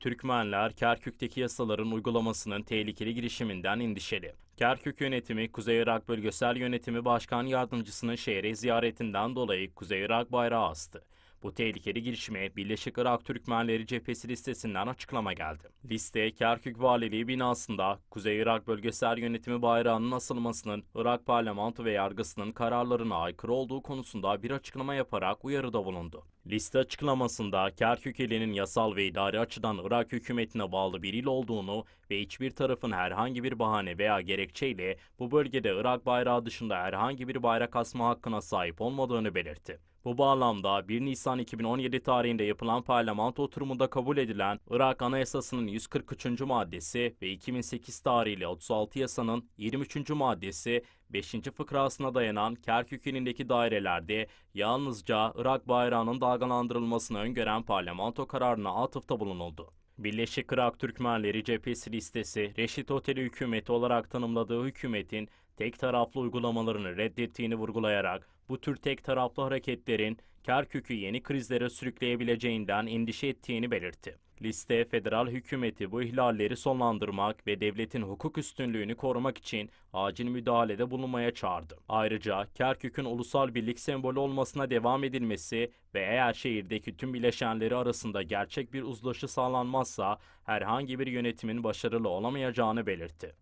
Türkmenler Kerkük'teki yasaların uygulamasının tehlikeli girişiminden endişeli. Kerkük yönetimi Kuzey Irak Bölgesel Yönetimi Başkan Yardımcısının şehre ziyaretinden dolayı Kuzey Irak bayrağı astı. Bu tehlikeli girişime Birleşik Irak Türkmenleri cephesi listesinden açıklama geldi. Liste, Kerkük Valiliği binasında Kuzey Irak Bölgesel Yönetimi bayrağının asılmasının Irak parlamento ve yargısının kararlarına aykırı olduğu konusunda bir açıklama yaparak uyarıda bulundu. Liste açıklamasında Kerkük ilinin yasal ve idari açıdan Irak hükümetine bağlı bir il olduğunu ve hiçbir tarafın herhangi bir bahane veya gerekçeyle bu bölgede Irak bayrağı dışında herhangi bir bayrak asma hakkına sahip olmadığını belirtti. Bu bağlamda 1 Nisan 2017 tarihinde yapılan parlamento oturumunda kabul edilen Irak Anayasası'nın 143. maddesi ve 2008 tarihiyle 36 yasanın 23. maddesi 5. fıkrasına dayanan Kerkük ilindeki dairelerde yalnızca Irak bayrağının dalgalandırılmasını öngören parlamento kararına atıfta bulunuldu. Birleşik Irak Türkmenleri cephesi listesi, Reşit Oteli hükümeti olarak tanımladığı hükümetin tek taraflı uygulamalarını reddettiğini vurgulayarak bu tür tek taraflı hareketlerin Kerkük'ü yeni krizlere sürükleyebileceğinden endişe ettiğini belirtti. Liste, federal hükümeti bu ihlalleri sonlandırmak ve devletin hukuk üstünlüğünü korumak için acil müdahalede bulunmaya çağırdı. Ayrıca Kerkük'ün ulusal birlik sembolü olmasına devam edilmesi ve eğer şehirdeki tüm bileşenleri arasında gerçek bir uzlaşı sağlanmazsa herhangi bir yönetimin başarılı olamayacağını belirtti.